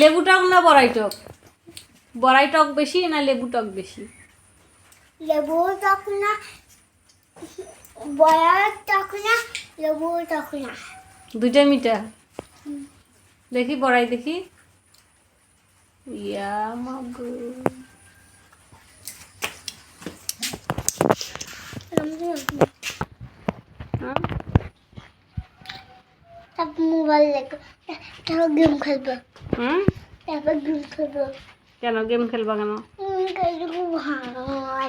লেবু টক না বড়াই টক? বড়াই টক বেশি না লেবু টক বেশি? লেবু টক না বড়া টক না লেবু টক না। দুইটা মিঠা দেখি বড়াই দেখি। ইয়া মাগো। হ্যাঁ? তারপর মোবাইল দেখব তারপর গেম খেলব? হুম? তারপর গেম খেলব। কেন গেম খেলবা কেন?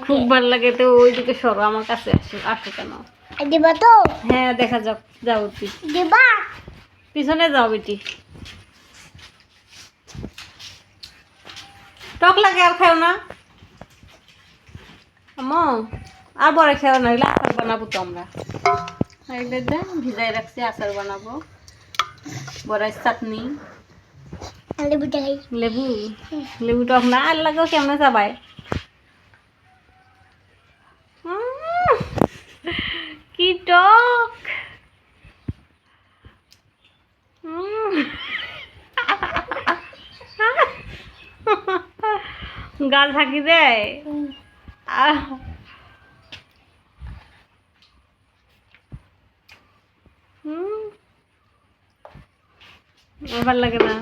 খুব ভালো। লাগে তো ওইদিকে সরো আমার কাছে আসো আসো কেন? দিবা তো? হ্যাঁ দেখা যাক যাও দিবা? পিছনে যাও বেটি। টক লাগে আর খাও না? আমো আর বড় খেও না এগুলো আচার বানাবো তো আমরা। ভিজাই রাখছি আচার বানাবো। বড়াই চাটনি। লেবু লেবু? টক না আর লাগেও কেমনে উম, কি টক। গাল থাকি দেয় আমার লাগে না।